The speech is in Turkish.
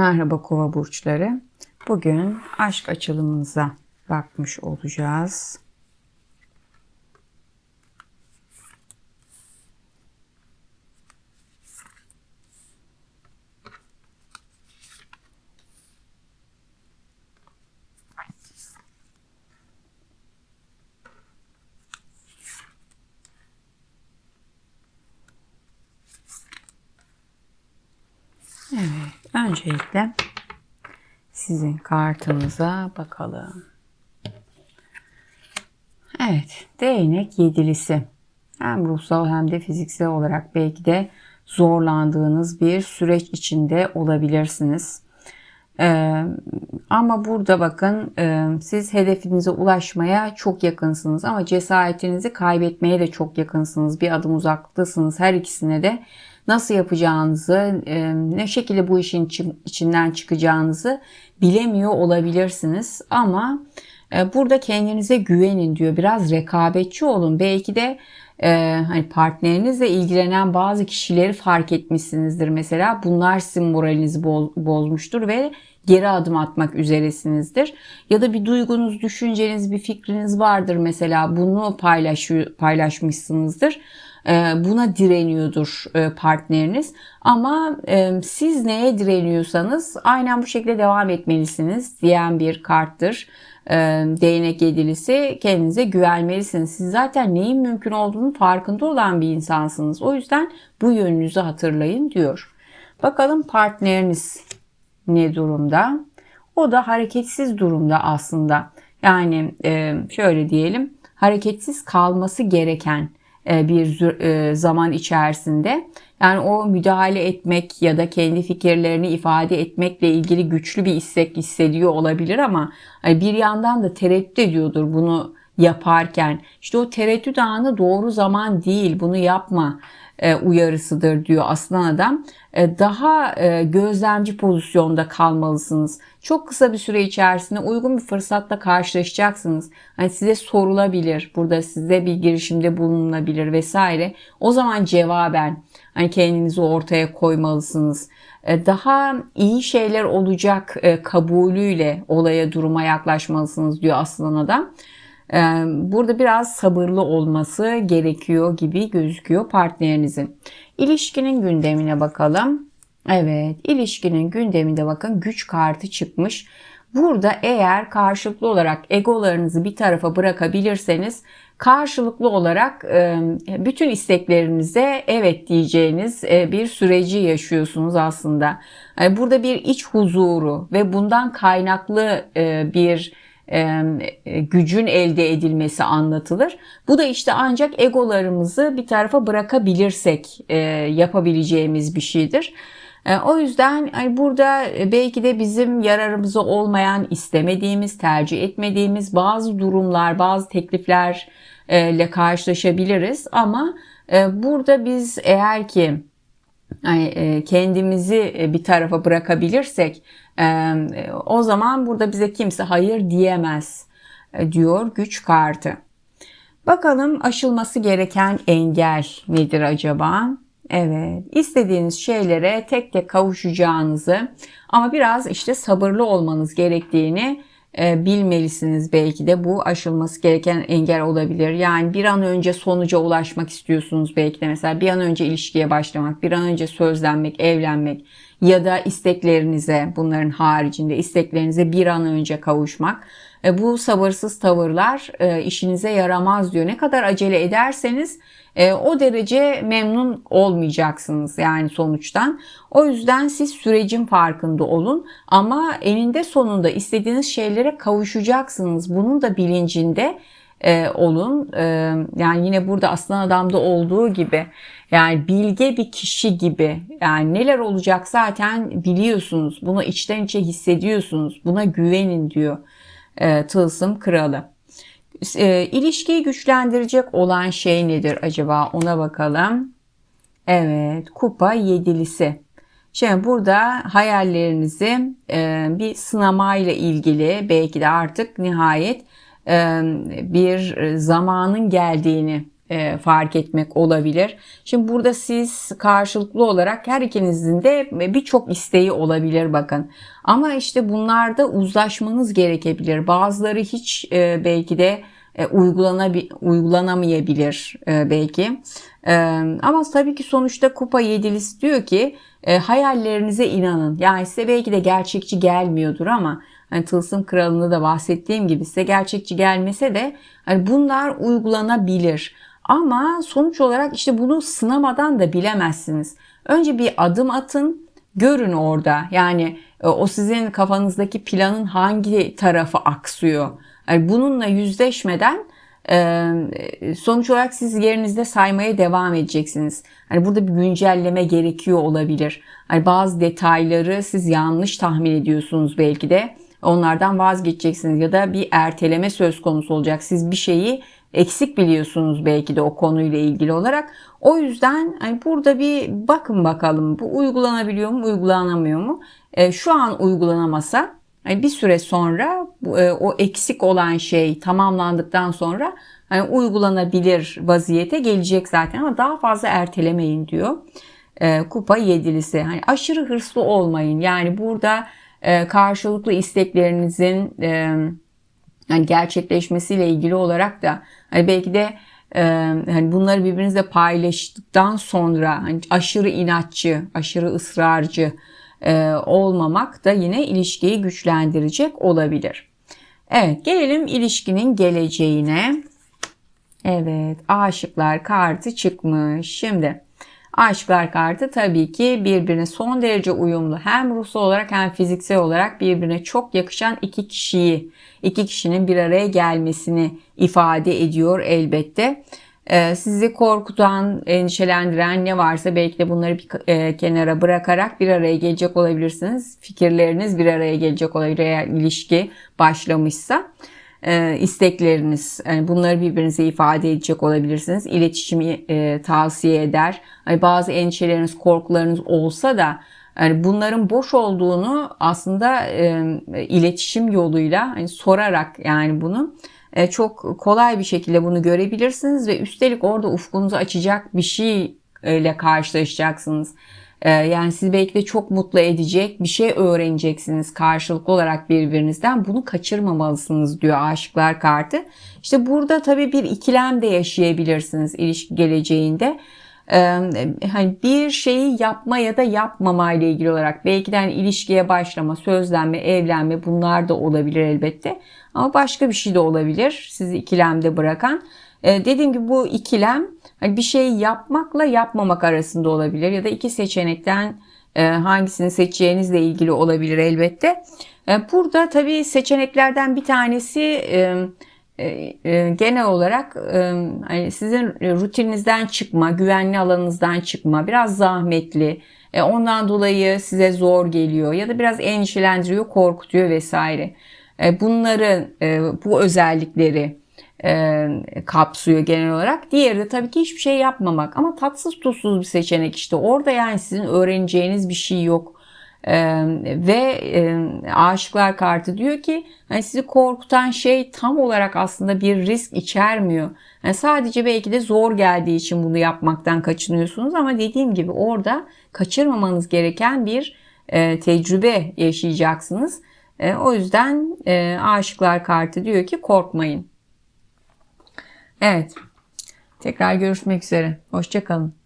Merhaba kova burçları. Bugün aşk açılımınıza bakmış olacağız. Evet, öncelikle sizin kartınıza bakalım. Evet, değnek yedilisi. Hem ruhsal hem de fiziksel olarak belki de zorlandığınız bir süreç içinde olabilirsiniz. Ee, ama burada bakın e, siz hedefinize ulaşmaya çok yakınsınız ama cesaretinizi kaybetmeye de çok yakınsınız. Bir adım uzaktasınız her ikisine de nasıl yapacağınızı, e, ne şekilde bu işin içinden çıkacağınızı bilemiyor olabilirsiniz. Ama e, burada kendinize güvenin diyor. Biraz rekabetçi olun. Belki de e, hani partnerinizle ilgilenen bazı kişileri fark etmişsinizdir mesela. Bunlar sizin moralinizi bozmuştur ve geri adım atmak üzeresinizdir. Ya da bir duygunuz, düşünceniz, bir fikriniz vardır mesela. Bunu paylaş, paylaşmışsınızdır ee, buna direniyordur e, partneriniz. Ama e, siz neye direniyorsanız aynen bu şekilde devam etmelisiniz diyen bir karttır. Ee, değnek yedilisi kendinize güvenmelisiniz. Siz zaten neyin mümkün olduğunu farkında olan bir insansınız. O yüzden bu yönünüzü hatırlayın diyor. Bakalım partneriniz ne durumda? O da hareketsiz durumda aslında. Yani e, şöyle diyelim hareketsiz kalması gereken e, bir e, zaman içerisinde. Yani o müdahale etmek ya da kendi fikirlerini ifade etmekle ilgili güçlü bir istek hissediyor olabilir ama hani bir yandan da tereddüt ediyordur bunu yaparken. İşte o tereddüt anı doğru zaman değil bunu yapma uyarısıdır diyor aslan adam. E, daha e, gözlemci pozisyonda kalmalısınız. Çok kısa bir süre içerisinde uygun bir fırsatla karşılaşacaksınız. Hani size sorulabilir, burada size bir girişimde bulunabilir vesaire. O zaman cevaben hani kendinizi ortaya koymalısınız. Daha iyi şeyler olacak kabulüyle olaya duruma yaklaşmalısınız diyor aslan adam. Burada biraz sabırlı olması gerekiyor gibi gözüküyor partnerinizin. İlişkinin gündemine bakalım. Evet, ilişkinin gündeminde bakın güç kartı çıkmış. Burada eğer karşılıklı olarak egolarınızı bir tarafa bırakabilirseniz karşılıklı olarak bütün isteklerinize evet diyeceğiniz bir süreci yaşıyorsunuz aslında. Burada bir iç huzuru ve bundan kaynaklı bir gücün elde edilmesi anlatılır. Bu da işte ancak egolarımızı bir tarafa bırakabilirsek e, yapabileceğimiz bir şeydir. E, o yüzden burada belki de bizim yararımıza olmayan, istemediğimiz, tercih etmediğimiz bazı durumlar, bazı tekliflerle karşılaşabiliriz. Ama burada biz eğer ki kendimizi bir tarafa bırakabilirsek o zaman burada bize kimse hayır diyemez e, diyor güç kartı. Bakalım aşılması gereken engel nedir acaba? Evet, istediğiniz şeylere tek tek kavuşacağınızı ama biraz işte sabırlı olmanız gerektiğini e, bilmelisiniz belki de bu aşılması gereken engel olabilir. Yani bir an önce sonuca ulaşmak istiyorsunuz belki de mesela bir an önce ilişkiye başlamak, bir an önce sözlenmek, evlenmek ya da isteklerinize bunların haricinde isteklerinize bir an önce kavuşmak. E, bu sabırsız tavırlar e, işinize yaramaz diyor. Ne kadar acele ederseniz e, o derece memnun olmayacaksınız yani sonuçtan. O yüzden siz sürecin farkında olun ama eninde sonunda istediğiniz şeylere kavuşacaksınız. Bunun da bilincinde e, olun. E, yani yine burada aslan adamda olduğu gibi yani bilge bir kişi gibi yani neler olacak zaten biliyorsunuz. Bunu içten içe hissediyorsunuz. Buna güvenin diyor e, Tılsım Kralı. E, ilişkiyi güçlendirecek olan şey nedir acaba ona bakalım. Evet kupa yedilisi. Şimdi burada hayallerinizi e, bir sınamayla ilgili belki de artık nihayet bir zamanın geldiğini e, fark etmek olabilir. Şimdi burada siz karşılıklı olarak her ikinizin de birçok isteği olabilir bakın. Ama işte bunlarda uzlaşmanız gerekebilir. Bazıları hiç e, belki de e, uygulanamayabilir belki. Ama tabii ki sonuçta kupa yedilisi diyor ki hayallerinize inanın. Yani size belki de gerçekçi gelmiyordur ama hani Tılsım Kralı'nda da bahsettiğim gibi size gerçekçi gelmese de hani bunlar uygulanabilir. Ama sonuç olarak işte bunu sınamadan da bilemezsiniz. Önce bir adım atın, görün orada. Yani e, o sizin kafanızdaki planın hangi tarafı aksıyor. Yani bununla yüzleşmeden e, sonuç olarak siz yerinizde saymaya devam edeceksiniz. Hani burada bir güncelleme gerekiyor olabilir. Hani bazı detayları siz yanlış tahmin ediyorsunuz belki de. Onlardan vazgeçeceksiniz ya da bir erteleme söz konusu olacak. Siz bir şeyi eksik biliyorsunuz belki de o konuyla ilgili olarak. O yüzden hani burada bir bakın bakalım bu uygulanabiliyor mu, uygulanamıyor mu? E, şu an uygulanamasa yani bir süre sonra e, o eksik olan şey tamamlandıktan sonra hani uygulanabilir vaziyete gelecek zaten ama daha fazla ertelemeyin diyor. E, kupa yedilisi. Hani aşırı hırslı olmayın. Yani burada e, karşılıklı isteklerinizin yani gerçekleşmesiyle ilgili olarak da hani belki de hani bunları birbirinizle paylaştıktan sonra hani aşırı inatçı, aşırı ısrarcı e, olmamak da yine ilişkiyi güçlendirecek olabilir. Evet gelelim ilişkinin geleceğine. Evet aşıklar kartı çıkmış. Şimdi aşıklar kartı tabii ki birbirine son derece uyumlu hem ruhsal olarak hem fiziksel olarak birbirine çok yakışan iki kişiyi, iki kişinin bir araya gelmesini ifade ediyor elbette. Ee, sizi korkutan, endişelendiren ne varsa belki de bunları bir e, kenara bırakarak bir araya gelecek olabilirsiniz. Fikirleriniz bir araya gelecek olabilir eğer ilişki başlamışsa. E, istekleriniz, yani bunları birbirinize ifade edecek olabilirsiniz. İletişimi e, tavsiye eder. Hani bazı endişeleriniz, korkularınız olsa da yani bunların boş olduğunu aslında e, iletişim yoluyla hani sorarak yani bunu e, çok kolay bir şekilde bunu görebilirsiniz ve üstelik orada ufkunuzu açacak bir şeyle karşılaşacaksınız. E, yani sizi belki de çok mutlu edecek bir şey öğreneceksiniz karşılıklı olarak birbirinizden. Bunu kaçırmamalısınız diyor aşıklar kartı. İşte burada tabii bir ikilem de yaşayabilirsiniz ilişki geleceğinde hani bir şeyi yapma ya da yapmama ile ilgili olarak belki de hani ilişkiye başlama, sözlenme, evlenme bunlar da olabilir elbette. Ama başka bir şey de olabilir sizi ikilemde bırakan. Dediğim gibi bu ikilem bir şey yapmakla yapmamak arasında olabilir ya da iki seçenekten hangisini seçeceğinizle ilgili olabilir elbette. Burada tabii seçeneklerden bir tanesi e, e, genel olarak e, hani sizin rutininizden çıkma, güvenli alanınızdan çıkma, biraz zahmetli, ondan dolayı size zor geliyor ya da biraz endişelendiriyor, korkutuyor vesaire. Bunları, bu özellikleri kapsıyor genel olarak. Diğeri de tabii ki hiçbir şey yapmamak ama tatsız tuzsuz bir seçenek işte. Orada yani sizin öğreneceğiniz bir şey yok ee, ve e, aşıklar kartı diyor ki hani sizi korkutan şey tam olarak aslında bir risk içermiyor. Yani sadece belki de zor geldiği için bunu yapmaktan kaçınıyorsunuz ama dediğim gibi orada kaçırmamanız gereken bir e, tecrübe yaşayacaksınız. E, o yüzden e, aşıklar kartı diyor ki korkmayın. Evet. Tekrar görüşmek üzere. Hoşçakalın.